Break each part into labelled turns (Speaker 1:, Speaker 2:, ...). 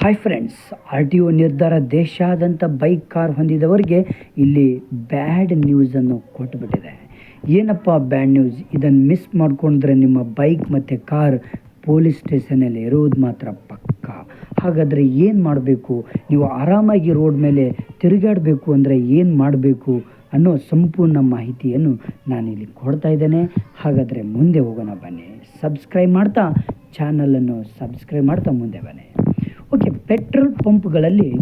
Speaker 1: Hi friends R T O ನಿರ್ಧಾರ ದೇಶಾದ್ಯಂತ bike car ಹೊಂದಿದವರಿಗೆ ಇಲ್ಲಿ ಬ್ಯಾಡ್ ನ್ಯೂಸನ್ನು ಕೊಟ್ಟುಬಿಟ್ಟಿದೆ ಏನಪ್ಪ ಬ್ಯಾಡ್ ನ್ಯೂಸ್ ಇದನ್ನು ಮಿಸ್ ಮಾಡ್ಕೊಂಡ್ರೆ ನಿಮ್ಮ ಬೈಕ್ ಮತ್ತು ಕಾರ್ ಪೊಲೀಸ್ ಸ್ಟೇಷನಲ್ಲಿ ಇರೋದು ಮಾತ್ರ ಪಕ್ಕ. ಹಾಗಾದರೆ ಏನು ಮಾಡಬೇಕು? ನೀವು ಆರಾಮಾಗಿ ರೋಡ್ ಮೇಲೆ ತಿರುಗಾಡಬೇಕು ಅಂದರೆ ಏನು ಮಾಡಬೇಕು ಅನ್ನೋ ಸಂಪೂರ್ಣ ಮಾಹಿತಿಯನ್ನು ನಾನಿಲ್ಲಿ ಕೊಡ್ತಾ ಇದ್ದೇನೆ. ಹಾಗಾದರೆ ಮುಂದೆ ಹೋಗೋಣ ಬನ್ನಿ. ಸಬ್ಸ್ಕ್ರೈಬ್ ಮಾಡ್ತಾ ಚಾನಲನ್ನು ಸಬ್ಸ್ಕ್ರೈಬ್ ಮಾಡ್ತಾ ಮುಂದೆ ಬನ್ನಿ. ಪೆಟ್ರೋಲ್ ಪಂಪ್ಗಳಲ್ಲಿ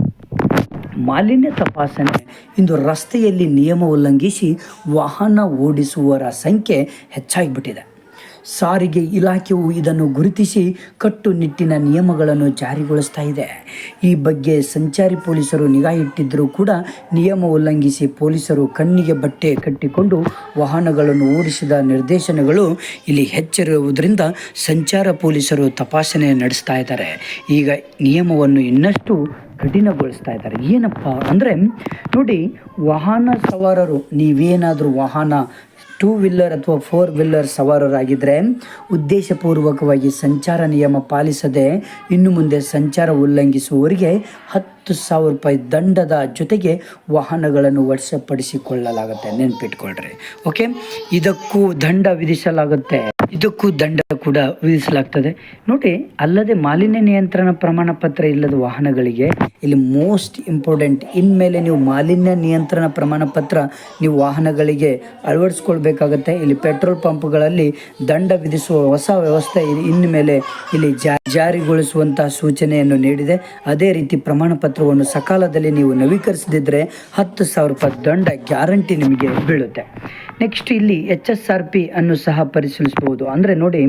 Speaker 1: ಮಾಲಿನ್ಯ ತಪಾಸಣೆ. ಇಂದು ರಸ್ತೆಯಲ್ಲಿ ನಿಯಮ ಉಲ್ಲಂಘಿಸಿ ವಾಹನ ಓಡಿಸುವವರ ಸಂಖ್ಯೆ ಹೆಚ್ಚಾಗಿಬಿಟ್ಟಿದೆ. ಸಾರಿಗೆ ಇಲಾಖೆಯು ಇದನ್ನು ಗುರುತಿಸಿ ಕಟ್ಟುನಿಟ್ಟಿನ ನಿಯಮಗಳನ್ನು ಜಾರಿಗೊಳಿಸ್ತಾ ಇದೆ. ಈ ಬಗ್ಗೆ ಸಂಚಾರಿ ಪೊಲೀಸರು ನಿಗಾ ಇಟ್ಟಿದ್ದರೂ ಕೂಡ ನಿಯಮ ಉಲ್ಲಂಘಿಸಿ ಪೊಲೀಸರು ಕಣ್ಣಿಗೆ ಬಟ್ಟೆ ಕಟ್ಟಿಕೊಂಡು ವಾಹನಗಳನ್ನು ಓಡಿಸಿದ ನಿರ್ದೇಶನಗಳು ಇಲ್ಲಿ ಹೆಚ್ಚಿರುವುದರಿಂದ ಸಂಚಾರ ಪೊಲೀಸರು ತಪಾಸಣೆ ನಡೆಸ್ತಾ ಇದ್ದಾರೆ. ಈಗ ನಿಯಮವನ್ನು ಇನ್ನಷ್ಟು ಕಠಿಣಗೊಳಿಸ್ತಾ ಇದ್ದಾರೆ. ಏನಪ್ಪ ಅಂದರೆ ನೋಡಿ, ವಾಹನ ಸವಾರರು, ನೀವೇನಾದರೂ ವಾಹನ ಟೂ ವೀಲರ್ ಅಥವಾ ಫೋರ್ ವೀಲರ್ ಸವಾರರಾಗಿದ್ದರೆ ಉದ್ದೇಶಪೂರ್ವಕವಾಗಿ ಸಂಚಾರ ನಿಯಮ ಪಾಲಿಸದೆ ಇನ್ನು ಮುಂದೆ ಸಂಚಾರ ಉಲ್ಲಂಘಿಸುವವರಿಗೆ ಹತ್ತು ಸಾವಿರ ರೂಪಾಯಿ ದಂಡದ ಜೊತೆಗೆ ವಾಹನಗಳನ್ನು ವಶಪಡಿಸಿಕೊಳ್ಳಲಾಗುತ್ತೆ. ನೆನ್ಪಿಟ್ಕೊಳ್ರಿ. ಓಕೆ ಇದಕ್ಕೂ ದಂಡ ವಿಧಿಸಲಾಗುತ್ತೆ. ಇದಕ್ಕೂ ದಂಡ ಕೂಡ ವಿಧಿಸಲಾಗ್ತದೆ. ನೋಡಿ, ಅಲ್ಲದೆ ಮಾಲಿನ್ಯ ನಿಯಂತ್ರಣ ಪ್ರಮಾಣ ಪತ್ರ ಇಲ್ಲದ ವಾಹನಗಳಿಗೆ ಇಲ್ಲಿ ಮೋಸ್ಟ್ ಇಂಪಾರ್ಟೆಂಟ್ ಇನ್ಮೇಲೆ ನೀವು ಮಾಲಿನ್ಯ ನಿಯಂತ್ರಣ ಪ್ರಮಾಣ ಪತ್ರ ನೀವು ವಾಹನಗಳಿಗೆ ಅಳವಡಿಸ್ಕೊಳ್ಬೇಕಾಗತ್ತೆ. ಇಲ್ಲಿ ಪೆಟ್ರೋಲ್ ಪಂಪ್ಗಳಲ್ಲಿ ದಂಡ ವಿಧಿಸುವ ಹೊಸ ವ್ಯವಸ್ಥೆ ಇನ್ಮೇಲೆ ಇಲ್ಲಿ ಜಾರಿಗೊಳಿಸುವಂತಹ ಸೂಚನೆಯನ್ನು ನೀಡಿದೆ. ಅದೇ ರೀತಿ ಪ್ರಮಾಣ ಪತ್ರವನ್ನು ಸಕಾಲದಲ್ಲಿ ನೀವು ನವೀಕರಿಸದಿದ್ದರೆ ಹತ್ತು ಸಾವಿರ ರೂಪಾಯಿ ದಂಡ ಗ್ಯಾರಂಟಿ ನಿಮಗೆ ಬೀಳುತ್ತೆ. ನೆಕ್ಸ್ಟ್ ಇಲ್ಲಿ ಎಚ್ ಎಸ್ ಆರ್ ಪಿ ಅನ್ನು ಸಹ ಪರಿಶೀಲಿಸಬಹುದು. ಅಂದರೆ ನೋಡಿ,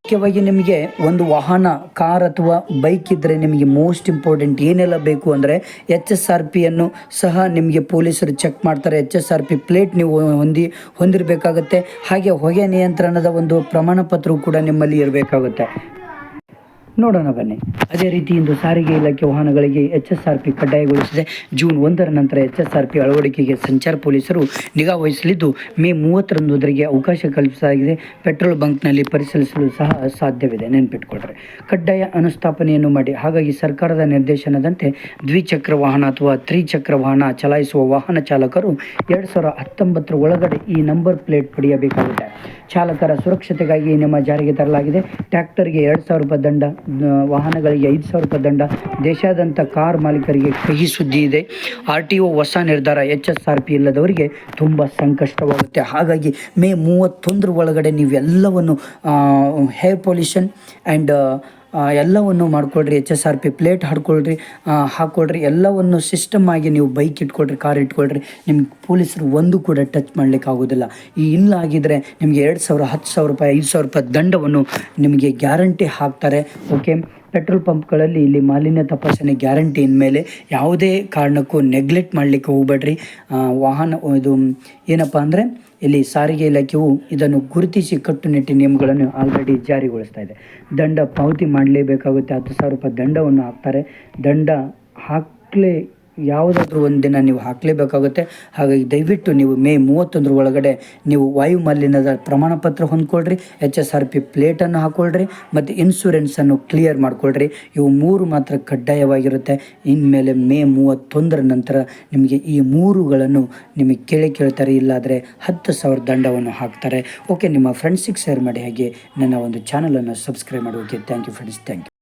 Speaker 1: ಮುಖ್ಯವಾಗಿ ನಿಮಗೆ ಒಂದು ವಾಹನ, ಕಾರ್ ಅಥವಾ ಬೈಕ್ ಇದ್ದರೆ ನಿಮಗೆ ಮೋಸ್ಟ್ ಇಂಪಾರ್ಟೆಂಟ್ ಏನೆಲ್ಲ ಬೇಕು ಅಂದರೆ ಎಚ್ ಎಸ್ ಆರ್ ಪಿಯನ್ನು ಸಹ ನಿಮಗೆ ಪೊಲೀಸರು ಚೆಕ್ ಮಾಡ್ತಾರೆ. H S R P plate ನೀವು ಹೊಂದಿ, ಹೊಂದಿರಬೇಕಾಗುತ್ತೆ. ಹಾಗೆ ಹೊಗೆ ನಿಯಂತ್ರಣದ ಒಂದು ಪ್ರಮಾಣ ಪತ್ರವು ಕೂಡ ನಿಮ್ಮಲ್ಲಿ ಇರಬೇಕಾಗುತ್ತೆ. ನೋಡೋಣ ಬನ್ನಿ. ಅದೇ ರೀತಿ ಇಂದು ಸಾರಿಗೆ ಇಲಾಖೆ ವಾಹನಗಳಿಗೆ ಎಚ್ ಎಸ್ ಆರ್ ಪಿ ಕಡ್ಡಾಯಗೊಳಿಸಿದೆ. ಜೂನ್ ಒಂದರ ನಂತರ ಎಚ್ ಎಸ್ ಆರ್ ಪಿ ಅಳವಡಿಕೆಗೆ ಸಂಚಾರ ಪೊಲೀಸರು ನಿಗಾ ವಹಿಸಲಿದ್ದು, ಮೇ ಮೂವತ್ತರಂದರಿಗೆ ಅವಕಾಶ ಕಲ್ಪಿಸಲಾಗಿದೆ. ಪೆಟ್ರೋಲ್ ಬಂಕ್ನಲ್ಲಿ ಪರಿಶೀಲಿಸಲು ಸಹ ಸಾಧ್ಯವಿದೆ ನೆನ್ಪಿಟ್ಕೊಳ್ರಿ. ಕಡ್ಡಾಯ ಅನುಸ್ಥಾಪನೆಯನ್ನು ಮಾಡಿ, ಹಾಗಾಗಿ ಸರ್ಕಾರದ ನಿರ್ದೇಶನದಂತೆ ದ್ವಿಚಕ್ರ ವಾಹನ ಅಥವಾ ತ್ರಿಚಕ್ರ ವಾಹನ ಚಲಾಯಿಸುವ ವಾಹನ ಚಾಲಕರು ಎರಡು ಸಾವಿರ ಹತ್ತೊಂಬತ್ತರ ಒಳಗಡೆ ಈ ನಂಬರ್ ಪ್ಲೇಟ್ ಪಡೆಯಬೇಕಾಗುತ್ತೆ ಚಾಲಕರ ಸುರಕ್ಷತೆಗಾಗಿ ನಿಯಮ ಜಾರಿಗೆ ತರಲಾಗಿದೆ. ಟ್ರ್ಯಾಕ್ಟರ್ಗೆ ಎರಡು ಸಾವಿರ ರೂಪಾಯಿ ದಂಡ ವಾಹನಗಳಿಗೆ ಐದು ಸಾವಿರ ರೂಪಾಯಿ ದಂಡ. ದೇಶಾದ್ಯಂತ ಕಾರ್ ಮಾಲೀಕರಿಗೆ ಕಹಿ ಸುದ್ದಿ ಇದೆ. ಆರ್ ಟಿ ಒ ಹೊಸ ನಿರ್ಧಾರ ಎಚ್ ಎಸ್ ಆರ್ ಪಿ ಇಲ್ಲದವರಿಗೆ ತುಂಬ ಸಂಕಷ್ಟವಾಗುತ್ತೆ. ಹಾಗಾಗಿ ಮೇ ಮೂವತ್ತೊಂದರ ಒಳಗಡೆ ನೀವೆಲ್ಲವನ್ನು ಹೇರ್ ಪೊಲ್ಯೂಷನ್ ಆ್ಯಂಡ್ ಎಲ್ಲವನ್ನು ಮಾಡ್ಕೊಳ್ರಿ H S R P plate ಹಾಡ್ಕೊಳ್ರಿ ಹಾಕ್ಕೊಳ್ರಿ ಎಲ್ಲವನ್ನು ಸಿಸ್ಟಮ್ ಆಗಿ ನೀವು ಬೈಕ್ ಇಟ್ಕೊಳ್ರಿ ಕಾರ್ ಇಟ್ಕೊಳ್ರಿ ನಿಮ್ಗೆ ಪೊಲೀಸರು ಒಂದು ಕೂಡ ಟಚ್ ಮಾಡಲಿಕ್ಕೆ ಆಗೋದಿಲ್ಲ. ಈ ಇಲ್ಲ ಆಗಿದ್ರೆ ನಿಮಗೆ ಎರಡು ಸಾವಿರ, ಹತ್ತು ಸಾವಿರ ರೂಪಾಯಿ, ಐದು ಸಾವಿರ ರೂಪಾಯಿ ದಂಡವನ್ನು ನಿಮಗೆ ಗ್ಯಾರಂಟಿ ಹಾಕ್ತಾರೆ ಓಕೆ ಪೆಟ್ರೋಲ್ ಪಂಪ್ಗಳಲ್ಲಿ ಇಲ್ಲಿ ಮಾಲಿನ್ಯ ತಪಾಸಣೆ ಗ್ಯಾರಂಟಿ ಮೇಲೆ ಯಾವುದೇ ಕಾರಣಕ್ಕೂ ನೆಗ್ಲೆಕ್ಟ್ ಮಾಡಲಿಕ್ಕೆ ಹೋಗಬೇಡ್ರಿ. ವಾಹನ, ಇದು, ಏನಪ್ಪ ಅಂದರೆ ಇಲ್ಲಿ ಸಾರಿಗೆ ಇಲಾಖೆಯು ಇದನ್ನು ಗುರುತಿಸಿ ಕಟ್ಟುನಿಟ್ಟಿನ ನಿಯಮಗಳನ್ನು ಆಲ್ರೆಡಿ ಜಾರಿಗೊಳಿಸ್ತಾ ಇದೆ. ದಂಡ ಪಾವತಿ ಮಾಡಲೇಬೇಕಾಗುತ್ತೆ. ಹತ್ತು ಸಾವಿರ ರೂಪಾಯಿ ದಂಡವನ್ನು ಹಾಕ್ತಾರೆ. ದಂಡ ಹಾಕಲೇ ಯಾವುದಾದ್ರೂ ಒಂದು ದಿನ ನೀವು ಹಾಕಲೇಬೇಕಾಗುತ್ತೆ. ಹಾಗಾಗಿ ದಯವಿಟ್ಟು ನೀವು ಮೇ ಮೂವತ್ತೊಂದರ ಒಳಗಡೆ ನೀವು ವಾಯು ಮಾಲಿನ್ಯದ ಪ್ರಮಾಣ ಪತ್ರ ಹೊಂದ್ಕೊಳ್ರಿ, ಎಚ್ ಎಸ್ ಆರ್ ಪಿ ಪ್ಲೇಟನ್ನು ಹಾಕ್ಕೊಳ್ರಿ ಮತ್ತು ಇನ್ಶೂರೆನ್ಸನ್ನು ಕ್ಲಿಯರ್ ಮಾಡಿಕೊಳ್ರಿ. ಇವು ಮೂರು ಮಾತ್ರ ಕಡ್ಡಾಯವಾಗಿರುತ್ತೆ. ಇನ್ಮೇಲೆ ಮೇ ಮೂವತ್ತೊಂದರ ನಂತರ ನಿಮಗೆ ಈ ಮೂರುಗಳನ್ನು ನಿಮಗೆ ಕೇಳಿ ಕೇಳ್ತಾರೆ, ಇಲ್ಲಾದರೆ ಹತ್ತು ಸಾವಿರ ದಂಡವನ್ನು ಹಾಕ್ತಾರೆ. ಓಕೆ ನಿಮ್ಮ ಫ್ರೆಂಡ್ಸಿಗೆ ಶೇರ್ ಮಾಡಿ ಹಾಗೆ ನನ್ನ ಒಂದು ಚಾನಲನ್ನು ಸಬ್ಸ್ಕ್ರೈಬ್ ಮಾಡಿ okay thank you friends thank you